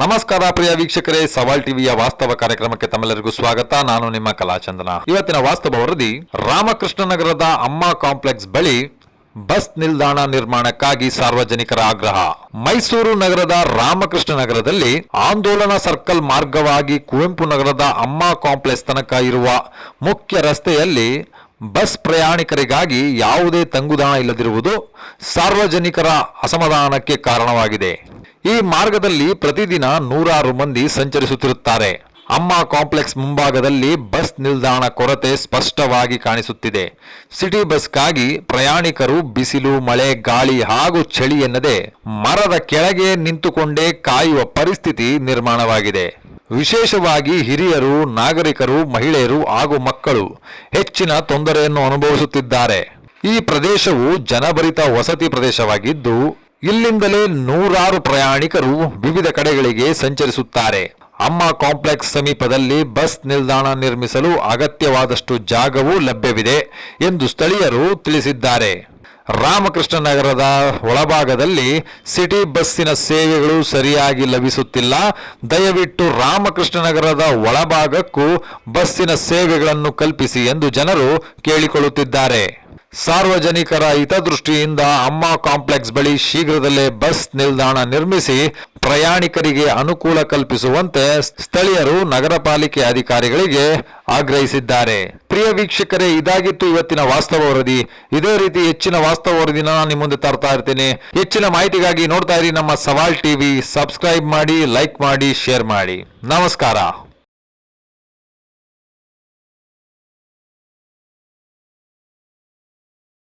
ನಮಸ್ಕಾರ ಪ್ರಿಯ ವೀಕ್ಷಕರೇ, ಸವಾಲ್ ಟಿವಿಯ ವಾಸ್ತವ ಕಾರ್ಯಕ್ರಮಕ್ಕೆ ತಮ್ಮೆಲ್ಲರಿಗೂ ಸ್ವಾಗತ. ನಾನು ನಿಮ್ಮ ಕಲಾಚಂದನ. ಇವತ್ತಿನ ವಾಸ್ತವ ವರದಿ, ರಾಮಕೃಷ್ಣ ನಗರದ ಅಮ್ಮ ಕಾಂಪ್ಲೆಕ್ಸ್ ಬಳಿ ಬಸ್ ನಿಲ್ದಾಣ ನಿರ್ಮಾಣಕ್ಕಾಗಿ ಸಾರ್ವಜನಿಕರ ಆಗ್ರಹ. ಮೈಸೂರು ನಗರದ ರಾಮಕೃಷ್ಣ ನಗರದಲ್ಲಿ ಆಂದೋಲನ ಸರ್ಕಲ್ ಮಾರ್ಗವಾಗಿ ಕುವೆಂಪು ನಗರದ ಅಮ್ಮ ಕಾಂಪ್ಲೆಕ್ಸ್ ತನಕ ಇರುವ ಮುಖ್ಯ ರಸ್ತೆಯಲ್ಲಿ ಬಸ್ ಪ್ರಯಾಣಿಕರಿಗಾಗಿ ಯಾವುದೇ ತಂಗುದಾಣ ಇಲ್ಲದಿರುವುದು ಸಾರ್ವಜನಿಕರ ಅಸಮಾಧಾನಕ್ಕೆ ಕಾರಣವಾಗಿದೆ. ಈ ಮಾರ್ಗದಲ್ಲಿ ಪ್ರತಿದಿನ ನೂರಾರು ಮಂದಿ ಸಂಚರಿಸುತ್ತಿರುತ್ತಾರೆ. ಅಮ್ಮ ಕಾಂಪ್ಲೆಕ್ಸ್ ಮುಂಭಾಗದಲ್ಲಿ ಬಸ್ ನಿಲ್ದಾಣ ಕೊರತೆ ಸ್ಪಷ್ಟವಾಗಿ ಕಾಣಿಸುತ್ತಿದೆ. ಸಿಟಿ ಬಸ್ಗಾಗಿ ಪ್ರಯಾಣಿಕರು ಬಿಸಿಲು, ಮಳೆ, ಗಾಳಿ ಹಾಗೂ ಚಳಿ ಎನ್ನದೆ ಮರದ ಕೆಳಗೆ ನಿಂತುಕೊಂಡೇ ಕಾಯುವ ಪರಿಸ್ಥಿತಿ ನಿರ್ಮಾಣವಾಗಿದೆ. ವಿಶೇಷವಾಗಿ ಹಿರಿಯರು, ನಾಗರಿಕರು, ಮಹಿಳೆಯರು ಹಾಗೂ ಮಕ್ಕಳು ಹೆಚ್ಚಿನ ತೊಂದರೆಯನ್ನು ಅನುಭವಿಸುತ್ತಿದ್ದಾರೆ. ಈ ಪ್ರದೇಶವು ಜನಭರಿತ ವಸತಿ ಪ್ರದೇಶವಾಗಿದ್ದು ಇಲ್ಲಿಂದಲೇ ನೂರಾರು ಪ್ರಯಾಣಿಕರು ವಿವಿಧ ಕಡೆಗಳಿಗೆ ಸಂಚರಿಸುತ್ತಾರೆ. ಅಮ್ಮ ಕಾಂಪ್ಲೆಕ್ಸ್ ಸಮೀಪದಲ್ಲಿ ಬಸ್ ನಿಲ್ದಾಣ ನಿರ್ಮಿಸಲು ಅಗತ್ಯವಾದಷ್ಟು ಜಾಗವೂ ಲಭ್ಯವಿದೆ ಎಂದು ಸ್ಥಳೀಯರು ತಿಳಿಸಿದ್ದಾರೆ. ರಾಮಕೃಷ್ಣ ನಗರದ ಒಳಭಾಗದಲ್ಲಿ ಸಿಟಿ ಬಸ್ಸಿನ ಸೇವೆಗಳು ಸರಿಯಾಗಿ ಲಭಿಸುತ್ತಿಲ್ಲ. ದಯವಿಟ್ಟು ರಾಮಕೃಷ್ಣ ನಗರದ ಒಳಭಾಗಕ್ಕೂ ಬಸ್ಸಿನ ಸೇವೆಗಳನ್ನು ಕಲ್ಪಿಸಿ ಎಂದು ಜನರು ಕೇಳಿಕೊಳ್ಳುತ್ತಿದ್ದಾರೆ. ಸಾರ್ವಜನಿಕರ ಹಿತದೃಷ್ಟಿಯಿಂದ ಅಮ್ಮ ಕಾಂಪ್ಲೆಕ್ಸ್ ಬಳಿ ಶೀಘ್ರದಲ್ಲೇ ಬಸ್ ನಿಲ್ದಾಣ ನಿರ್ಮಿಸಿ ಪ್ರಯಾಣಿಕರಿಗೆ ಅನುಕೂಲ ಕಲ್ಪಿಸುವಂತೆ ಸ್ಥಳೀಯರು ನಗರ ಪಾಲಿಕೆ ಅಧಿಕಾರಿಗಳಿಗೆ ಆಗ್ರಹಿಸಿದ್ದಾರೆ. ಪ್ರಿಯ ವೀಕ್ಷಕರೇ, ಇದಾಗಿತ್ತು ಇವತ್ತಿನ ವಾಸ್ತವ ವರದಿ. ಇದೇ ರೀತಿ ಹೆಚ್ಚಿನ ವಾಸ್ತವ ವರದಿನ ನಿಮ್ಮ ಮುಂದೆ ತರ್ತಾ ಇರ್ತೀನಿ. ಹೆಚ್ಚಿನ ಮಾಹಿತಿಗಾಗಿ ನೋಡ್ತಾ ಇರಿ ನಮ್ಮ ಸವಾಲ್ ಟಿವಿ. ಸಬ್ಸ್ಕ್ರೈಬ್ ಮಾಡಿ, ಲೈಕ್ ಮಾಡಿ, ಶೇರ್ ಮಾಡಿ. ನಮಸ್ಕಾರ.